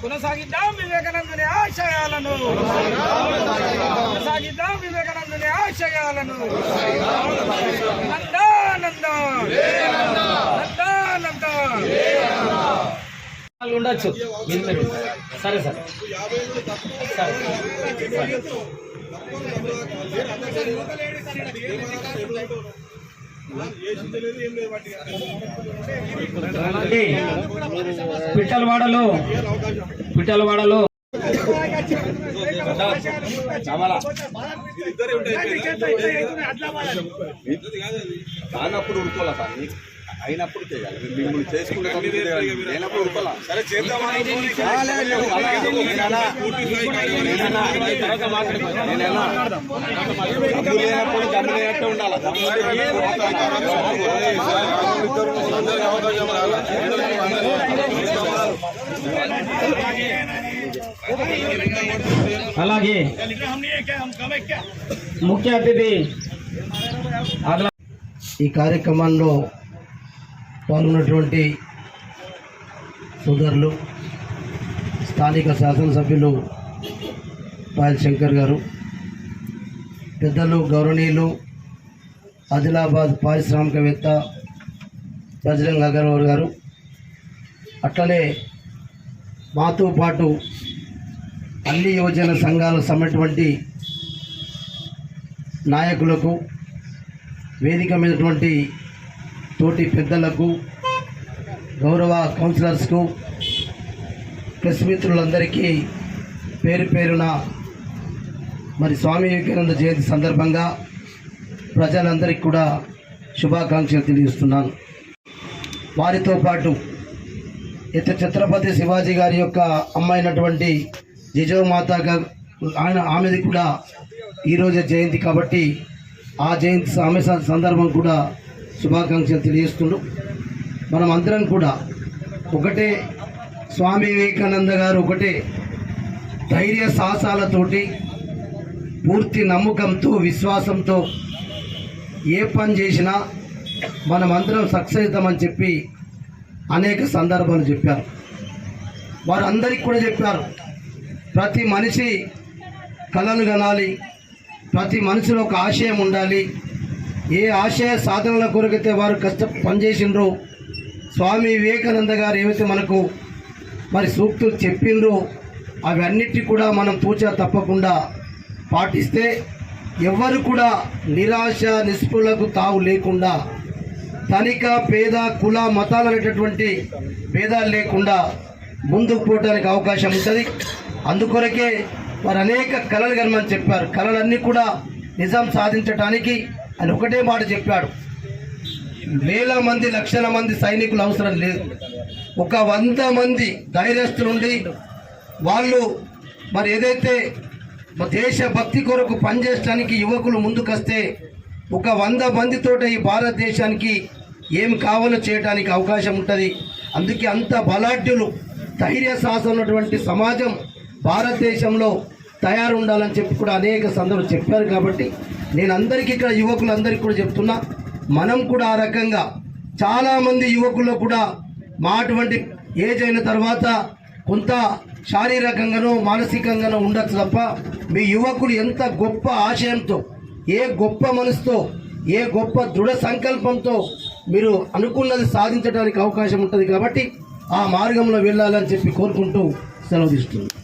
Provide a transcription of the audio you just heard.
కొనసాగిద్దాం వివేకానందుని ఆశయాలను. కొనసాగిద్దాం వివేకానందుని ఆశయాలను. నందానంద. నందానంద. ఉండొచ్చు. సరే. సార్. సరే. పిట్టలవాడలో పిట్టలవాడలో కానప్పుడు ఉడుకోవాలా సార్? మీకు అయినప్పుడు చేయాలి మిమ్మల్ని చేసుకుంటే లేనప్పుడు ఉడుకోవాలా సరే చేద్దాం లేనప్పుడు దమ్ము లేనట్టే ఉండాలి దమ్ము అలాగే ముఖ్య అతిథి ఈ కార్యక్రమంలో పాల్గొన్నటువంటి సోదరులు స్థానిక శాసనసభ్యులు పాయల్ శంకర్ గారు పెద్దలు గౌరవనీయులు ఆదిలాబాద్ పారిశ్రామికవేత్త బజరంగ్ అగర్వాల్ గారు అట్లనే మాతో పాటు అన్ని యువజన సంఘాలు సంబంధించినటువంటి నాయకులకు వేదిక మీదటువంటి తోటి పెద్దలకు గౌరవ కౌన్సిలర్స్కు ప్రెస్ మిత్రులందరికీ పేరు పేరున మరి స్వామి వివేకానంద జయంతి సందర్భంగా ప్రజలందరికీ కూడా శుభాకాంక్షలు తెలియజేస్తున్నాను. వారితో పాటు ఇతర ఛత్రపతి శివాజీ గారి యొక్క అమ్మాయినటువంటి జిజోమాత ఆయన ఆమెది కూడా ఈరోజే జయంతి కాబట్టి ఆ జయంతి ఆమె సందర్భం కూడా శుభాకాంక్షలు తెలియజేస్తుండు. మనం అందరం కూడా ఒకటే స్వామి వివేకానంద గారు ఒకటే ధైర్య సాహసాలతోటి పూర్తి నమ్మకంతో విశ్వాసంతో ఏ పని చేసినా మనమందరం సక్సెస్ అవుతామని చెప్పి అనేక సందర్భాలు చెప్పారు. వారందరికీ కూడా చెప్పారు. ప్రతి మనిషి కళలు కనాలి ప్రతి మనిషిలో ఒక ఆశయం ఉండాలి ఏ ఆశయ సాధనల కొరకైతే వారు కష్ట పనిచేసిండ్రో స్వామి వివేకానంద గారు ఏవైతే మనకు మరి సూక్తులు చెప్పిండ్రో అవన్నిటి కూడా మనం తూచా తప్పకుండా పాటిస్తే ఎవ్వరు కూడా నిరాశ నిస్పృహలకు తావు లేకుండా ధనిక పేద కుల మతాలు అనేటటువంటి భేదాలు లేకుండా ముందుకు పోవడానికి అవకాశం ఉంటుంది. అందుకొరకే వారు అనేక కళలు కనమని చెప్పారు. కళలన్నీ కూడా నిజం సాధించటానికి అని ఒకటే మాట చెప్పాడు. వేల మంది లక్షల మంది సైనికులు అవసరం లేదు. ఒక వంద మంది ధైర్యస్తులుండి వాళ్ళు మరి ఏదైతే దేశ భక్తి కొరకు పనిచేయడానికి యువకులు ముందుకొస్తే ఒక వంద మందితోట ఈ భారతదేశానికి ఏం కావాలో చేయడానికి అవకాశం ఉంటుంది. అందుకే అంత బలాఢ్యులు ధైర్య సాహసం ఉన్నటువంటి సమాజం భారతదేశంలో తయారు ఉండాలని చెప్పి కూడా అనేక సందర్భాలు చెప్పారు కాబట్టి నేను అందరికీ ఇక్కడ యువకులందరికీ కూడా చెప్తున్నా మనం కూడా ఆ రకంగా చాలామంది యువకుల్లో కూడా మా అటువంటి ఏజ్ అయిన తర్వాత కొంత శారీరకంగానో మానసికంగానో ఉండొచ్చు తప్ప మీ యువకులు ఎంత గొప్ప ఆశయంతో ఏ గొప్ప మనసుతో ఏ గొప్ప దృఢ సంకల్పంతో మీరు అనుకున్నది సాధించడానికి అవకాశం ఉంటుంది కాబట్టి ఆ మార్గంలో వెళ్ళాలని చెప్పి కోరుకుంటూ సెలవు తీసుకుంటున్నాను.